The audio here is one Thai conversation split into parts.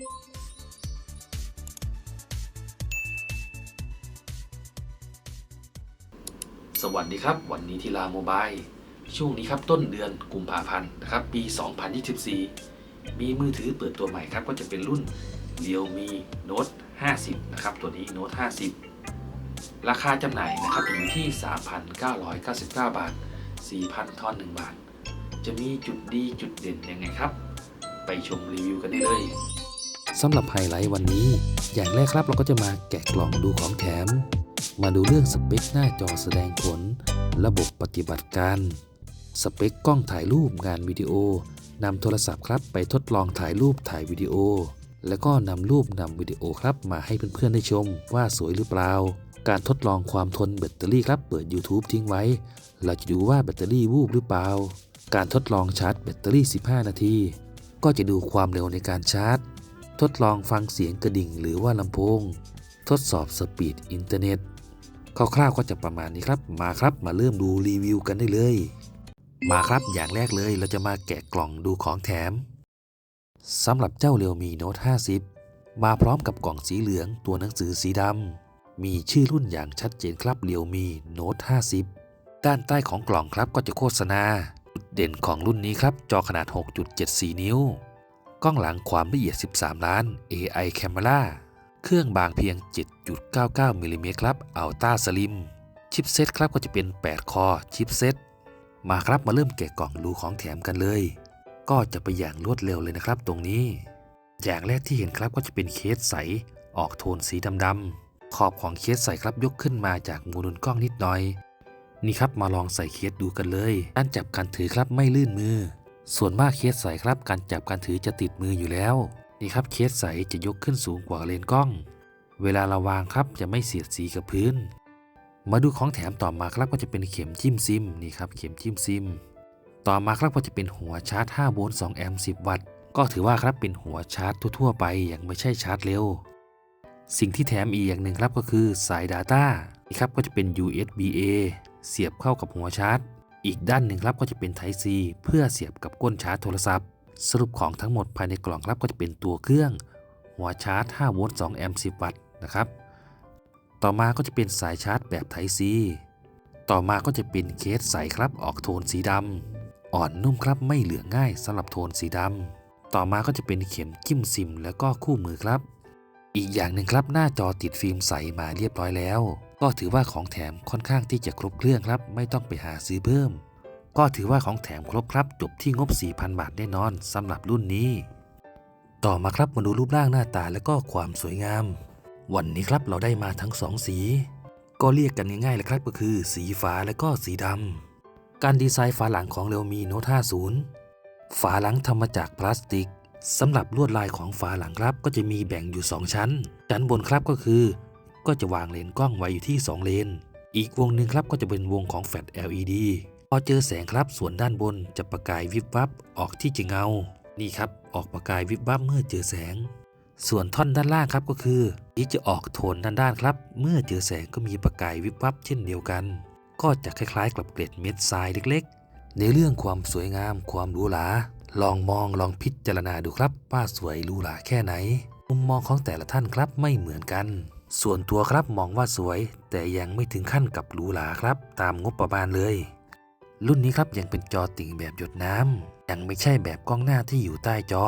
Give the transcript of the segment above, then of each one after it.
สวัสดีครับ วันนี้ทีลาโมบายช่วงนี้ครับต้นเดือนกุมภาพันธ์นะครับปี 2024 มีมือถือเปิดตัวใหม่ครับ ก็จะเป็นรุ่น Realme Note 50 นะครับ ตัวนี้ Note 50 ราคาจำหน่ายนะครับอยู่ที่ 3,999 บาท 4,000ทอน1บาท จะมีจุดดีจุดเด่นยังไงครับ ไปชมรีวิวกันได้เลย สำหรับไฮไลท์วันนี้ อย่างแรกครับเราก็จะมาแกะกล่องดูของแถม มาดูเรื่องสเปคหน้าจอแสดงผล ระบบปฏิบัติการ สเปคกล้องถ่ายรูปงานวิดีโอนำโทรศัพท์ครับไปทดลองถ่ายรูปถ่ายวิดีโอ แล้วก็นำรูปนำวิดีโอครับมาให้เพื่อนๆได้ชมว่าสวยหรือเปล่า การทดลองความทนแบตเตอรี่ครับเปิด YouTube ทิ้งไว้ เราจะดูว่าแบตเตอรี่วูบหรือเปล่า การทดลองชาร์จแบตเตอรี่ 15 นาที ก็จะดูความเร็วในการชาร์จ ทดลองฟังเสียงกระดิ่งหรือว่าลำโพง ทดสอบสปีดอินเทอร์เน็ตคร่าวๆก็จะประมาณนี้ครับ มาครับมาเริ่มดูรีวิวกันได้เลย มาครับอย่างแรกเลยเราจะมาแกะกล่องดูของแถมสำหรับเจ้าเรียวมีโน้ต 50 มาพร้อมกับกล่องสีเหลืองตัวหนังสือสีดำมีชื่อรุ่นอย่างชัดเจนครับเรียวมีโน้ต 50 ด้านใต้ของกล่องครับก็จะโฆษณา จุดเด่นของรุ่นนี้ครับจอขนาด 6.74 นิ้ว กล้องหลังความละเอียด 13 ล้าน AI Camera เครื่องบางเพียง 7.99มิลลิเมตรครับ Ultra Slim ชิปเซตครับก็จะเป็น 8 คอชิปเซต มาครับมาเริ่มแกะกล่องดูของแถมกันเลย ก็จะไปอย่างรวดเร็วเลยนะครับตรงนี้ อย่างแรกที่เห็นครับก็จะเป็นเคสใส ออกโทนสีดำๆ ขอบของเคสใสครับยกขึ้นมาจากมูลนกล้องนิดหน่อย นี่ครับมาลองใส่เคสดูกันเลยการจับการถือครับไม่ลื่นมือ ส่วนมากเคสใสครับการจับการถือจะติดมืออยู่แล้วนี่ครับเคสใสจะยกขึ้นสูงกว่าเลนกล้อง เวลาเราวางครับจะไม่เสียดสีกับพื้น มาดูของแถมต่อมาครับก็จะเป็นเข็มจิ้มซิมนี่ครับเข็มจิ้มซิม ต่อมาครับก็จะเป็นหัวชาร์จ5โวลต์2แอมป์10 วัตต์ ก็ถือว่าครับเป็นหัวชาร์จทั่วๆ ไปยังไม่ใช่ชาร์จเร็ว สิ่งที่แถมอีกอย่างหนึ่งครับก็คือสาย Data นี่ครับก็จะเป็น USB A เสียบเข้ากับหัวชาร์จ อีกด้านหนึ่งครับก็จะเป็น Type C เพื่อเสียบกับก้นชาร์จโทรศัพท์ สรุปของทั้งหมดภายในกล่องครับก็จะเป็นตัวเครื่อง หัวชาร์จ 5 โวลต์ 2 แอมป์ 10 วัตต์นะครับ ต่อมาก็จะเป็นสายชาร์จแบบ Type C ต่อมาก็จะเป็นเคสใสครับออกโทนสีดำอ่อนนุ่มครับไม่เหลืองง่ายสำหรับโทนสีดำต่อมาก็จะเป็นเข็มจิ้มซิม แล้วก็คู่มือครับ อีกอย่างหนึ่งครับหน้าจอติดฟิล์มใสมาเรียบร้อยแล้ว ก็ถือว่าของแถมค่อนข้างที่จะครบเครื่องครับ ไม่ต้องไปหาซื้อเพิ่ม ก็ถือว่าของแถมครบครับ จบที่งบ 4,000 บาทแน่นอนสำหรับรุ่นนี้ ต่อมาครับมาดูรูปร่างหน้าตาและก็ความสวยงาม วันนี้ครับเราได้มาทั้งสองสี ก็เรียกกันง่ายๆเลยครับก็คือ สีฟ้าและก็สีดำการดีไซน์ฝาหลังของเร l มีโน้ต50 ฝาหลังทำมาจากพลาสติกสำหรับลวดลายของฝาหลังครับก็จะมีแบ่งอยู่ 2 ชั้น ชั้นบนครับก็คือ ก็จะวางเลนกล้องไว้อยู่ที่ 2 เลน อีกวงหนึ่งครับก็จะเป็นวงของแฟลช LED พอเจอแสงครับส่วนด้านบนจะประกายวิบวับออกที่จะเงา นี่ครับออกประกายวิบวับเมื่อเจอแสง ส่วนท่อนด้านล่างครับก็คือที่จะออกโทนด้านๆครับ เมื่อเจอแสงก็มีประกายวิบวับเช่นเดียวกัน ก็จะคล้ายๆ กับเกล็ดเม็ดทรายเล็กๆ ในเรื่องความสวยงามความหรูหราลองมองลองพิจารณาดูครับว่าสวยหรูหราแค่ไหน มุมมองของแต่ละท่านครับไม่เหมือนกัน ส่วนตัวครับมองว่าสวย แต่ยังไม่ถึงขั้นกับหรูหราครับ ตามงบประมาณเลย รุ่นนี้ครับยังเป็นจอติ่งแบบหยดน้ำยังไม่ใช่แบบกล้องหน้าที่อยู่ใต้จอ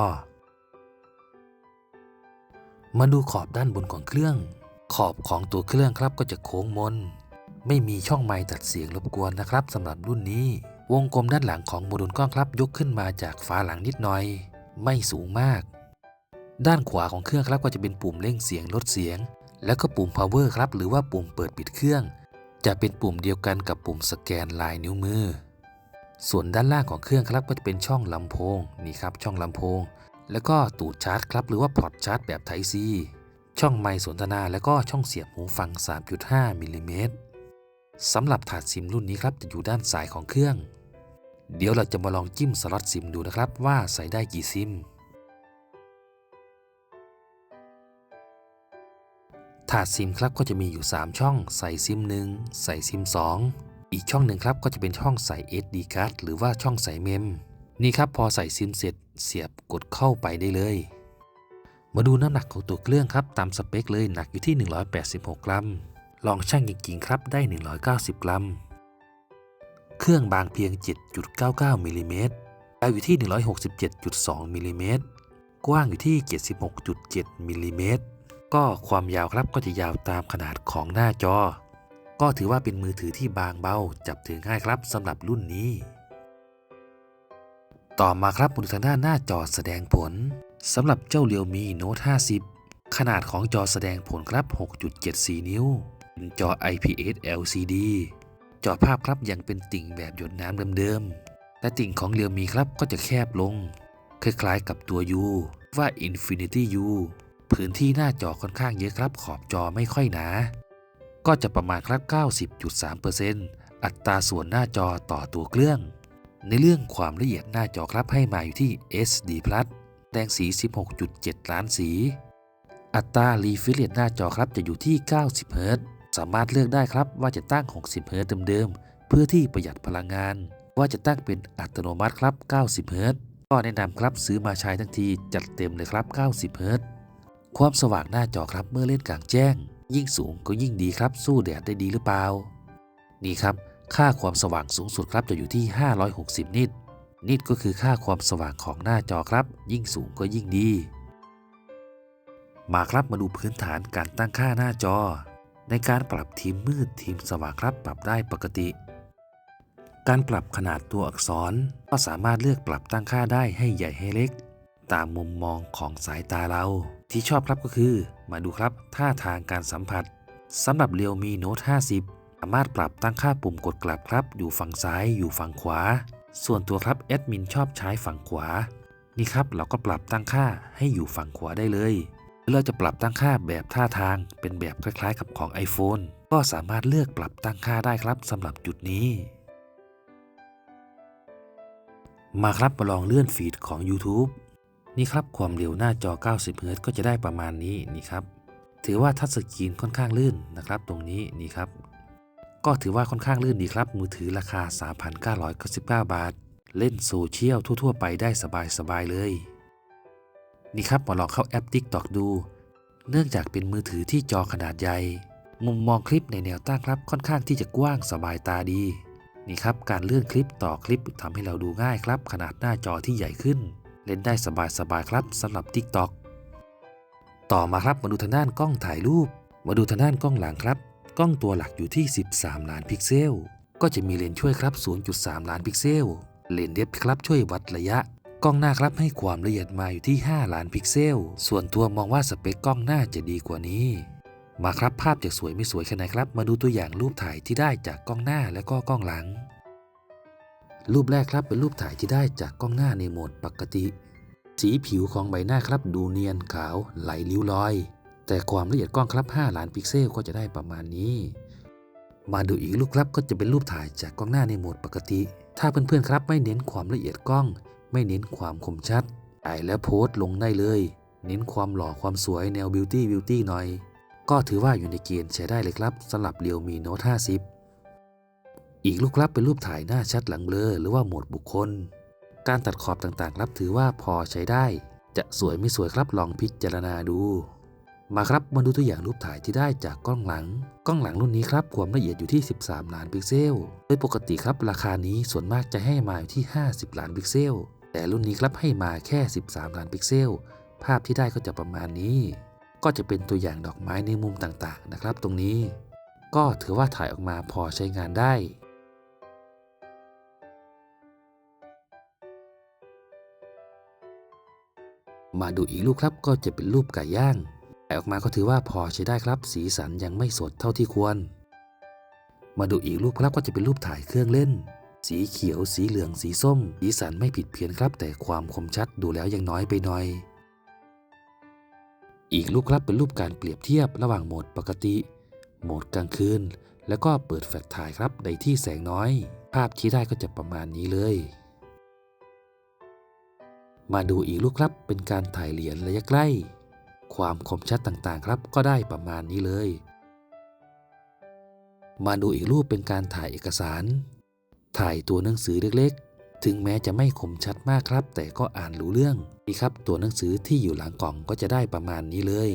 มาดูขอบด้านบนของเครื่อง ขอบของตัวเครื่องครับก็จะโค้งมน ไม่มีช่องไมค์ตัดเสียงรบกวนนะครับสำหรับรุ่นนี้ วงกลมด้านหลังของโมดูลกล้องครับยกขึ้นมาจากฝาหลังนิดหน่อย ไม่สูงมาก ด้านขวาของเครื่องครับก็จะเป็นปุ่มเร่งเสียงลดเสียง แล้วก็ปุ่ม power ครับ หรือว่าปุ่มเปิดปิดเครื่อง จะเป็นปุ่มเดียวกันกับปุ่มสแกนลายนิ้วมือ ส่วนด้านล่างของเครื่องครับก็จะเป็นช่องลำโพงนี่ครับช่องลำโพง แล้วก็ตูดชาร์จครับหรือว่าพอร์ตชาร์จแบบ Type C ช่องไมค์สนทนาแล้วก็ช่องเสียบหูฟัง 3.5มิลลิเมตรสำหรับถาดซิมรุ่นนี้ครับจะอยู่ด้านซ้ายของเครื่อง เดี๋ยวเราจะมาลองจิ้มสล็อตซิมดูนะครับว่าใส่ได้กี่ซิม ถาดซิมครับก็จะมีอยู่ 3 ช่องใส่ซิม1ใส่ซิม 2 อีกช่องหนึ่งครับก็จะเป็นช่องใส่ SD card หรือว่าช่องใส่เมม นี่ครับพอใส่ซิมเสร็จเสียบกดเข้าไปได้เลย มาดูน้ำหนักของตัวเครื่องครับตามสเปคเลยหนักอยู่ที่ 186 กรัม ลองช่างจริงๆครับได้ 190 กรัม เครื่องบางเพียง 7.99มิลลิเมตรยาวอยู่ที่ 167.2มิลลิเมตรกว้างอยู่ที่ 76.7มิลลิเมตร ก็ความยาวครับก็จะยาวตามขนาดของหน้าจอ ก็ถือว่าเป็นมือถือที่บางเบา จับถือง่ายครับสำหรับรุ่นนี้ ต่อมาครับบนทางด้านหน้าจอแสดงผลสำหรับเจ้าเรียวมีโน้ต50 ขนาดของจอแสดงผลครับ 6.74 นิ้ว เป็นจอ IPS LCD จอภาพครับยังเป็นติ่งแบบหยดน้ำเดิมๆแต่ติ่งของเรียวมีครับก็จะแคบลง คล้ายๆกับตัว U ว่า Infinity U พื้นที่หน้าจอค่อนข้างเยอะครับขอบจอไม่ค่อยหนา ก็จะประมาณครับ 90.3%อัตราส่วนหน้าจอต่อตัวเครื่อง ในเรื่องความละเอียดหน้าจอครับให้มาอยู่ที่ SD+ แดงสี 16.7 ล้านสี อัตรารีฟิลเลตหน้าจอครับจะอยู่ที่ 90 เฮิรตสามารถเลือกได้ครับว่าจะตั้ง 60 เฮิรตเดิมๆ เพื่อที่ประหยัดพลังงาน ว่าจะตั้งเป็นอัตโนมัติครับ 90 เฮิรตก็แนะนำครับซื้อมาใช้ทั้งทีจัดเต็มเลยครับ 90 เฮิรต ความสว่างหน้าจอครับเมื่อเล่นกลางแจ้ง ยิ่งสูงก็ยิ่งดีครับ สู้แดดได้ดีหรือเปล่า นี่ครับ ค่าความสว่างสูงสุดครับจะอยู่ที่ 560 นิต นิตก็คือค่าความสว่างของหน้าจอครับ ยิ่งสูงก็ยิ่งดี มาครับมาดูพื้นฐานการตั้งค่าหน้าจอ ในการปรับทีมมืดทีมสว่างครับปรับได้ปกติ การปรับขนาดตัวอักษรก็สามารถเลือกปรับตั้งค่าได้ให้ใหญ่ให้เล็ก ตามมุมมองของสายตาเรา ที่ชอบครับก็คือ มาดูครับท่าทางการสัมผัสสำหรับเรียวมีโน้ต 50 สามารถปรับตั้งค่าปุ่มกดกลับครับ อยู่ฝั่งซ้ายอยู่ฝั่งขวา ส่วนตัวครับแอดมินชอบใช้ฝั่งขวา นี่ครับเราก็ปรับตั้งค่าให้อยู่ฝั่งขวาได้เลยหรือเราจะปรับตั้งค่าแบบท่าทางเป็นแบบคล้ายๆ กับของ iPhone ก็สามารถเลือกปรับตั้งค่าได้ครับสำหรับจุดนี้ มาครับมาลองเลื่อนฟีดของ YouTube นี่ครับความเร็วหน้าจอ 90เฮิรตซ์ก็จะได้ประมาณนี้นี่ครับ ถือว่าทัชสกรีนค่อนข้างลื่นนะครับ ตรงนี้นี่ครับ ก็ถือว่าค่อนข้างลื่นดีครับ มือถือราคา 3,999 บาท เล่นโซเชียลทั่ว ๆ ไปได้สบายๆเลย นี่ครับมาลองเข้าแอป TikTok ดู เนื่องจากเป็นมือถือที่จอขนาดใหญ่ มุมมองคลิปในแนวตั้งครับค่อนข้างที่จะกว้างสบายตาดี นี่ครับการเลื่อนคลิปต่อคลิปทำให้เราดูง่ายครับ ขนาดหน้าจอที่ใหญ่ขึ้น เล่นได้สบายๆครับสำหรับ TikTok ต่อมาครับมาดูทางด้านกล้องถ่ายรูป มาดูทางด้านกล้องหลังครับ กล้องตัวหลักอยู่ที่ 13 ล้านพิกเซล ก็จะมีเลนส์ช่วยครับ 0.3 ล้านพิกเซล เลนส์เดฟครับช่วยวัดระยะ กล้องหน้าครับให้ความละเอียดมาอยู่ที่ 5 ล้านพิกเซล ส่วนตัวมองว่าสเปคกล้องหน้าจะดีกว่านี้ มาครับภาพจะสวยไม่สวยแค่ไหนครับ มาดูตัวอย่างรูปถ่ายที่ได้จากกล้องหน้าและก็กล้องหลัง รูปแรกครับเป็นรูปถ่ายที่ได้จากกล้องหน้าในโหมดปกติ สีผิวของใบหน้าครับดูเนียนขาวไหลริ้วรอย แต่ความละเอียดกล้องครับ 5 ล้านพิกเซลก็จะได้ประมาณนี้ มาดูอีกรูปครับก็จะเป็นรูปถ่ายจากกล้องหน้าในโหมดปกติ ถ้าเพื่อนๆครับไม่เน้นความละเอียดกล้อง ไม่เน้นความคมชัดถ่ายแล้วโพสต์ลงได้เลย เน้นความหล่อความสวยแนวบิวตี้บิวตี้หน่อย ก็ถือว่าอยู่ในเกณฑ์ใช้ได้เลยครับสำหรับเรียวมีโน้ต50 อีกรูปครับเป็นรูปถ่ายหน้าชัดหลังเบลอหรือว่าโหมดบุคคล การตัดขอบต่างๆรับถือว่าพอใช้ได้ จะสวยไม่สวยครับลองพิจารณาดู มาครับมาดูตัวอย่างรูปถ่ายที่ได้จากกล้องหลัง กล้องหลังรุ่นนี้ครับความละเอียดอยู่ที่ 13 ล้านพิกเซล โดยปกติครับราคานี้ส่วนมากจะให้มาอยู่ที่ 50 ล้านพิกเซล แต่รุ่นนี้ครับให้มาแค่ 13 ล้านพิกเซล ภาพที่ได้ก็จะประมาณนี้ ก็จะเป็นตัวอย่างดอกไม้ในมุมต่างๆนะครับ ตรงนี้ ก็ถือว่าถ่ายออกมาพอใช้งานได้ มาดูอีกรูปครับก็จะเป็นรูปไก่ย่างถ่ออกมาก็ถือว่าพอใช้ได้ครับ สีสันยังไม่สดเท่าที่ควร มาดูอีกรูปครับก็จะเป็นรูปถ่ายเครื่องเล่น สีเขียว สีเหลือง สีส้ม สีสันไม่ผิดเพี้ยนครับ แต่ความคมชัดดูแล้วยังน้อยไปหน่อย อีกรูปครับเป็นรูปการเปรียบเทียบระหว่างโหมดปกติ โหมดกลางคืน แล้วก็เปิดแฟลชถ่ายครับในที่แสงน้อย ภาพที่ได้ก็จะประมาณนี้เลย มาดูอีกรูปครับเป็นการถ่ายเหรียญระยะใกล้ ความคมชัดต่างๆครับก็ได้ประมาณนี้เลย มาดูอีกรูปเป็นการถ่ายเอกสาร ถ่ายตัวหนังสือเล็กๆ ถึงแม้จะไม่คมชัดมากครับ แต่ก็อ่านรู้เรื่องนี่ครับ ตัวหนังสือที่อยู่หลังกล่องก็จะได้ประมาณนี้เลย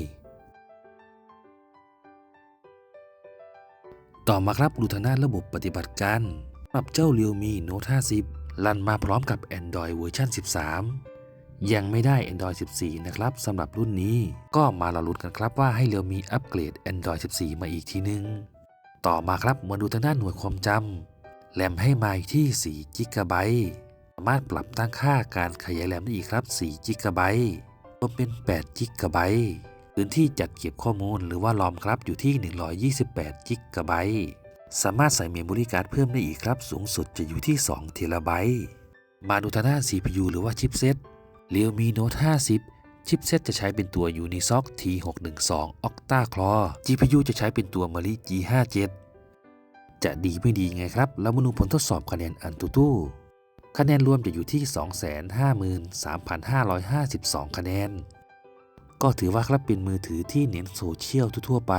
ต่อมาครับดูทางด้านระบบปฏิบัติการสำหรับเจ้า Realme Note 50รันมาพร้อมกับ Android เวอร์ชัน13 ยังไม่ได้ Android 14 นะครับสำหรับรุ่นนี้ ก็มาละลุ้นกันครับว่าให้ Realme อัปเกรด Android 14 มาอีกทีนึง ต่อมาครับมาดูทางด้านหน่วยความจำแรมให้มาอยู่ที่4 g b สามารถปรับตั้งค่าการขยายแรมได้อีกครับ4 g b รวมเป็น8 g b พื้นที่จัดเก็บข้อมูลหรือว่ารอมครับอยู่ที่ 128 g b สามารถใส่เมมโมรี่การ์ดเพิ่มได้อีกครับ สูงสุดจะอยู่ที่2เทราไบต์มาดูทางด้าน CPU หรือว่าชิปเซต Realme Note 50 ชิปเซตจะใช้เป็นตัว Unisoc T612 Octa Core GPU จะใช้เป็นตัว Mali G57 จะดีไม่ดีไงครับแล้วมาดูผลทดสอบคะแนนอันตูตู้คะแนนรวมจะอยู่ที่ 253,552 คะแนน ก็ถือว่าครับเป็นมือถือที่เน้นโซเชียลทั่วๆไป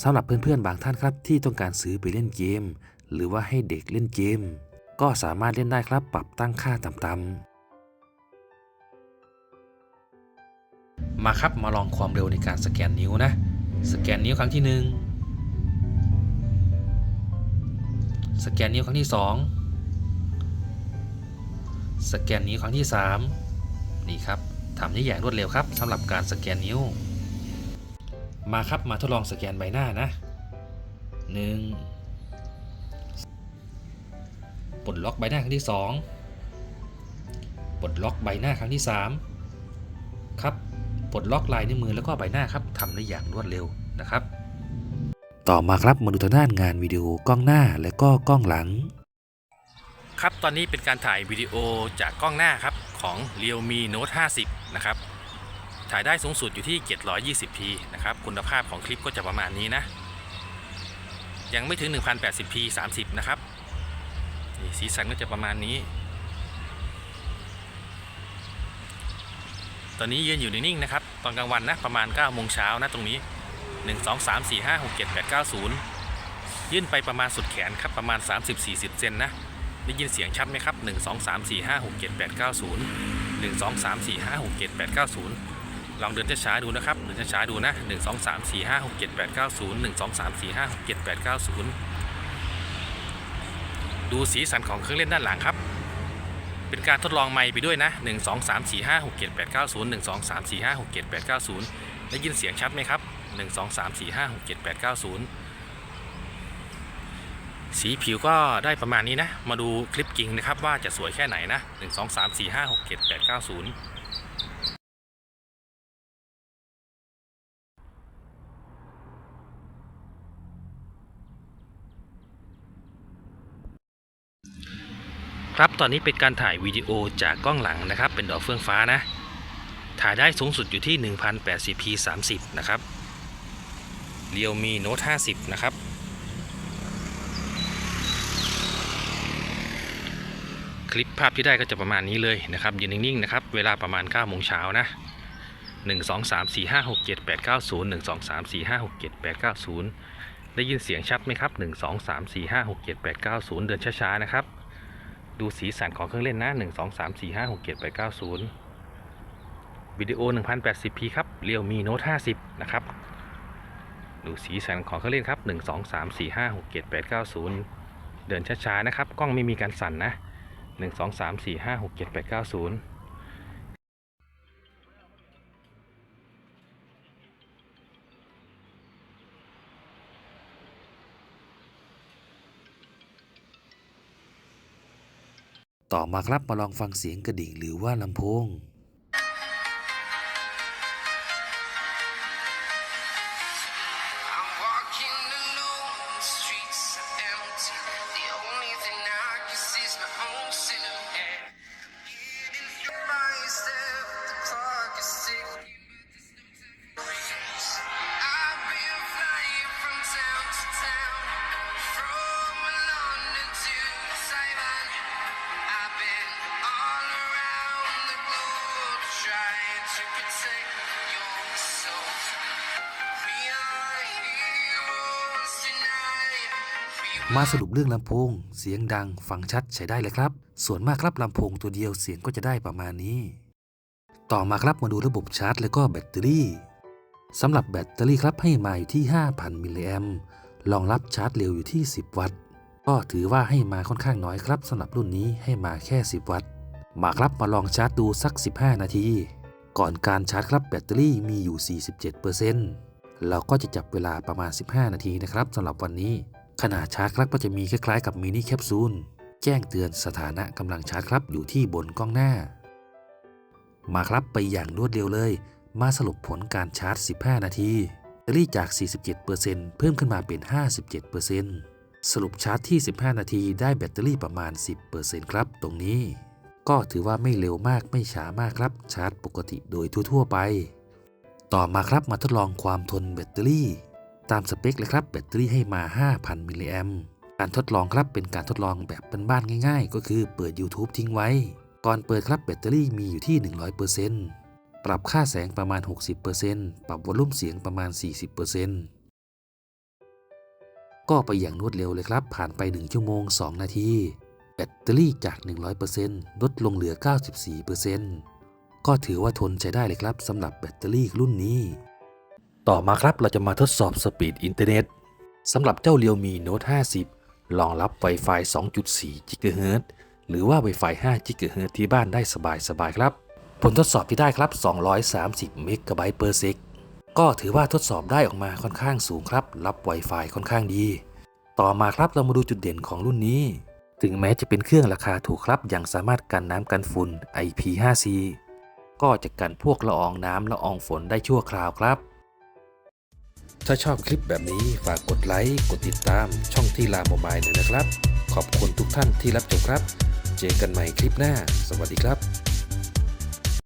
สำหรับเพื่อนๆ บางท่านครับที่ต้องการซื้อไปเล่นเกม หรือว่าให้เด็กเล่นเกม ก็สามารถเล่นได้ครับปรับตั้งค่าต่ำ มาครับมาลองความเร็วในการสแกนนิ้วนะ สแกนนิ้วครั้งที่ 1 สแกนนิ้วครั้งที่ 2 สแกนนิ้วครั้งที่ 3 นี่ครับทำได้อย่างรวดเร็วครับสำหรับการสแกนนิ้ว มาครับมาทดลองสแกนใบหน้านะ1ปลดล็อกใบหน้าครั้งที่2ปลดล็อกใบหน้าครั้งที่3ครับ ปลดล็อกลายนิ้วมือแล้วก็ใบหน้าครับทำได้อย่างรวดเร็วนะครับ ต่อมาครับมาดูทางด้านงานวิดีโอกล้องหน้าและก็กล้องหลัง ครับตอนนี้เป็นการถ่ายวิดีโอจากกล้องหน้าครับของ Realme Note 50 นะครับ ถ่ายได้สูงสุดอยู่ที่ 720p นะครับคุณภาพของคลิปก็จะประมาณนี้นะ ยังไม่ถึง 1080p 30 นะครับนี่สีสันก็จะประมาณนี้ ตอนนี้ยืนอยู่นิ่งๆนะครับ ตอนกลางวันนะประมาณ9โมงเช้านะตรงนี้ 1 2 3 4 5 6 7 8 9 0 ยื่นไปประมาณสุดแขนครับประมาณ 30-40 เซนนะได้ยินเสียงชัดไหมครับ 1 2 3 4 5 6 7 8 9 0 1 2 3 4 5 6 7 8 9 0 ลองเดินช้าๆดูนะครับ เดินช้าๆดูนะ 1 2 3 4 5 6 7 8 9 0 1 2 3 4 5 6 7 8 9 0 ดูสีสันของเครื่องเล่นด้านหลังครับ เป็นการทดลองไม้ไปด้วยนะ 1 2 3 4 5 6 7 8 9 0 1 2 3 4 5 6 7 8 9 0 ได้ยินเสียงชัดไหมครับ 1 2 3 4 5 6 7 8 9 0 สีผิวก็ได้ประมาณนี้นะ มาดูคลิปจริงนะครับว่าจะสวยแค่ไหนนะ 1 2 3 4 5 6 7 8 9 0 ครับตอนนี้เป็นการถ่ายวิดีโอจากกล้องหลังนะครับ เป็นดอกเฟื่องฟ้านะ ถ่ายได้สูงสุดอยู่ที่ 1080p 30 นะครับ Realme Note 50 นะครับ คลิปภาพที่ได้ก็จะประมาณนี้เลยนะครับยืนนิ่งๆนะครับ เวลาประมาณ9โมงเช้านะ 1 2 3 4 5 6 7 8 9 0 1 2 3 4 5 6 7 8 9 0 ได้ยินเสียงชัดไหมครับ 1 2 3 4 5 6 7 8 9 0 เดินช้าๆนะครับ ดูสีสันของเครื่องเล่นนะ1 2 3 4 5 6 7 8 9 0 วิดีโอ 1080p ครับเรียวมีโน้ต50 นะครับ ดูสีสันของเครื่องเล่นครับ 1 2 3 4 5 6 7 8 9 0 เดินช้าๆนะครับ กล้องไม่มีการสั่นนะ 1 2 3 4 5 6 7 8 9 0 ต่อมาครับมาลองฟังเสียงกระดิ่งหรือว่าลำโพง มาสรุปเรื่องลำโพง เสียงดังฟังชัดใช้ได้เลยครับ ส่วนมากครับลำโพงตัวเดียวเสียงก็จะได้ประมาณนี้ ต่อมาครับมาดูระบบชาร์จ และก็แบตเตอรี่สำหรับแบตเตอรี่ครับให้มาอยู่ที่ 5,000 มิลลิแอมรองรับชาร์จเร็วอยู่ที่ 10 วัตต์ ก็ถือว่าให้มาค่อนข้างน้อยครับสำหรับรุ่นนี้ให้มาแค่ 10 วัตต์ มาครับมาลองชาร์จดูสัก 15 นาที ก่อนการชาร์จครับแบตเตอรี่มีอยู่ 47%เราก็จะจับเวลาประมาณ 15 นาทีนะครับสำหรับวันนี้ ขนาดชาร์จครับก็จะมีคล้ายๆกับมินิแคปซูลแจ้งเตือนสถานะกำลังชาร์จครับอยู่ที่บนกล้องหน้า มาครับไปอย่างรวดเร็วเลย มาสรุปผลการชาร์จ 15 นาทีแบตเตอรี่จาก 47%เพิ่มขึ้นมาเป็น 57%สรุปชาร์จที่ 15 นาทีได้แบตเตอรี่ประมาณ 10%ครับตรงนี้ ก็ถือว่าไม่เร็วมากไม่ช้ามากครับชาร์จปกติโดยทั่วๆไป ต่อมาครับมาทดลองความทนแบตเตอรี่ ตามสเปคเลยครับแบตเตอรี่ให้มา 5,000 มิลลิแอมการทดลองครับเป็นการทดลองแบบบ้านๆง่าย ๆ ก็คือเปิด YouTube ทิ้งไว้ ก่อนเปิดครับแบตเตอรี่มีอยู่ที่ 100%ปรับค่าแสงประมาณ 60%ปรับวอลลุ่มเสียงประมาณ 40%ก็ไปอย่างรวดเร็วเลยครับ ผ่านไป 1 ชั่วโมง 2 นาที แบตเตอรี่จาก 100%ลดลงเหลือ 94%ก็ถือว่าทนใช้ได้เลยครับสำหรับแบตเตอรี่รุ่นนี้ ต่อมาครับเราจะมาทดสอบสปีดอินเทอร์เน็ตสำหรับเจ้า Realme Note 50 รองรับ Wi-Fi 2.4 GHz หรือว่า Wi-Fi 5 GHz ที่บ้านได้สบายๆครับ ผลทดสอบที่ได้ครับ 230เมกะไบต์ per sec ก็ถือว่าทดสอบได้ออกมาค่อนข้างสูงครับ รับ Wi-Fi ค่อนข้างดี ต่อมาครับเรามาดูจุดเด่นของรุ่นนี้ ถึงแม้จะเป็นเครื่องราคาถูกครับยังสามารถกันน้ำกันฝุ่น IP5C ก็จะกันพวกละอองน้ำละอองฝนได้ชั่วคราวครับ ถ้าชอบคลิปแบบนี้ฝากกดไลค์ กดติดตามช่องที่ลาโมบายหน่อยนะครับ ขอบคุณทุกท่านที่รับชมครับ เจอกันใหม่คลิปหน้า สวัสดีครับ